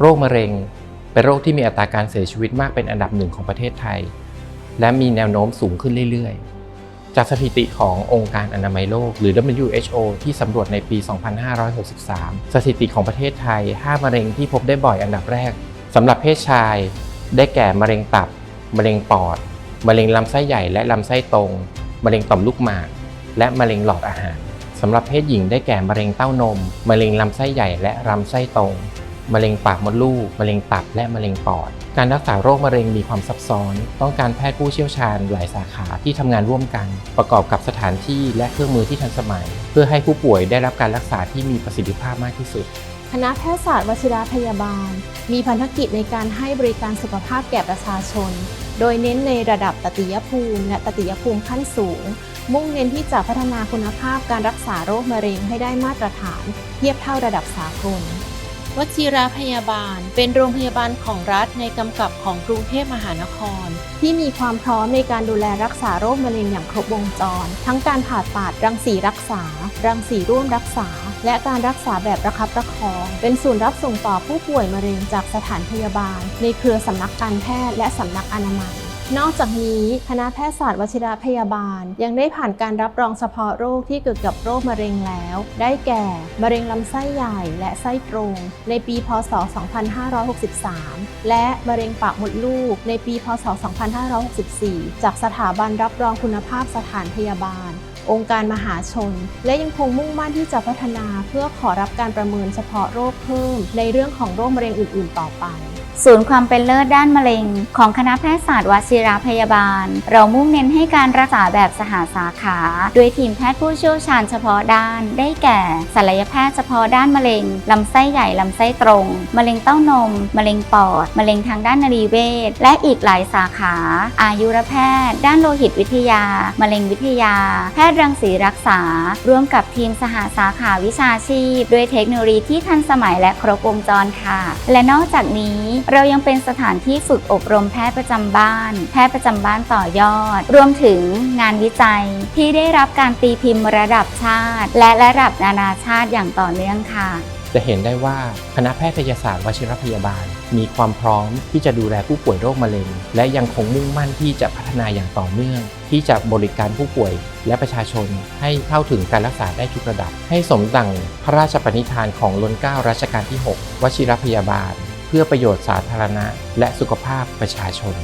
โรคมะเร็ง เป็นโรคที่มีอัตราการเสียชีวิตมากเป็นอันดับหนึ่งของประเทศไทย และมีแนวโน้มสูงขึ้นเรื่อยๆ จากสถิติขององค์การอนามัยโลก หรือ WHO ที่สำรวจในปี 2563 สถิติของประเทศไทย 5 มะเร็งที่พบได้บ่อยอันดับแรกสำหรับเพศชาย ได้แก่มะเร็งตับ มะเร็งปอด มะเร็งลำไส้ใหญ่และลำไส้ตรง มะเร็งต่อมลูกหมาก และมะเร็งหลอดอาหารสำหรับเพศหญิงได้แก่มะเร็งเต้านม มะเร็งลำไส้ใหญ่และลำไส้ตรง มะเร็งปากมดลูก มะเร็งตับ และมะเร็งปอด การรักษาโรคมะเร็งมีความซับซ้อน ต้องการแพทย์ผู้เชี่ยวชาญหลายสาขาที่ทำงานร่วมกัน ประกอบกับสถานที่และเครื่องมือที่ทันสมัย เพื่อให้ผู้ป่วยได้รับการรักษาที่มีประสิทธิภาพมากที่สุด คณะแพทยศาสตร์วชิรพยาบาล มีพันธกิจในการให้บริการสุขภาพแก่ประชาชน โดยเน้นในระดับตติยภูมิ และตติยภูมิขั้นสูง มุ่งเน้นที่จะพัฒนาคุณภาพการรักษาโรคมะเร็งให้ได้มาตรฐาน เทียบเท่าระดับสากล วชิระพยาบาล เป็นโรงพยาบาลของรัฐในกำกับของกรุงเทพมหานคร ที่มีความพร้อมในการดูแลรักษาโรคมะเร็งอย่างครบวงจร ทั้งการผ่าตัดรังสีรักษา รังสีร่วมรักษา และการรักษาแบบประคับประคอง เป็นศูนย์รับส่งต่อผู้ป่วยมะเร็งจากสถานพยาบาล ในเครือสำนักการแพทย์และสำนักอนามัย นอกจากนี้คณะแพทยศาสตร์วชิรพยาบาล ยังได้ผ่านการรับรองเฉพาะโรคที่เกิดกับโรคมะเร็งแล้ว ได้แก่ มะเร็งลำไส้ใหญ่และไส้ตรง ในปี พศ 2563 และมะเร็งปากมดลูก ในปี พศ 2564 จากสถาบันรับรองคุณภาพสถานพยาบาล องค์การมหาชน และยังคงมุ่งมั่นที่จะพัฒนาเพื่อขอรับการประเมินเฉพาะโรคเพิ่ม ในเรื่องของโรคมะเร็งอื่น ๆ ต่อไป ศูนย์ความเป็นเลิศด้านมะเร็ง ของคณะแพทยศาสตร์วชิรพยาบาล เรามุ่งเน้นให้การรักษาแบบสหาสาขาโดยทีมแพทย์ผู้เชี่ยวชาญเฉพาะด้าน ได้แก่ศัลยแพทย์เฉพาะด้านมะเร็งลำไส้ใหญ่ลำไส้ตรง มะเร็งเต้านม มะเร็งปอด มะเร็งทางด้านนรีเวชและอีกหลายสาขา อายุรแพทย์ ด้านโลหิตวิทยา มะเร็งวิทยา แพทย์รังสีรักษา ร่วมกับทีมสหาสาขาวิชาชีพ ด้วยเทคโนโลยีที่ทันสมัยและครบวงจรค่ะ และนอกจากนี้เรายังเป็นสถานที่ฝึกอบรมแพทย์ประจำบ้าน แพทย์ประจำบ้านต่อยอด รวมถึงงานวิจัยที่ได้รับการตีพิมพ์ระดับชาติ และระดับนานาชาติอย่างต่อเนื่องค่ะ จะเห็นได้ว่าคณะแพทยศาสตร์วชิรพยาบาล มีความพร้อมที่จะดูแลผู้ป่วยโรคมะเร็ง และยังคงมุ่งมั่นที่จะพัฒนาอย่างต่อเนื่อง ที่จะบริการผู้ป่วยและประชาชนให้เข้าถึงการรักษาได้ทุกระดับ ให้สมดังพระราชปณิธานของล้นเก้ารัชกาลที่ 6 วชิรพยาบาล พื่อประโยชน์สาธารณะและสุขภาพประชาชน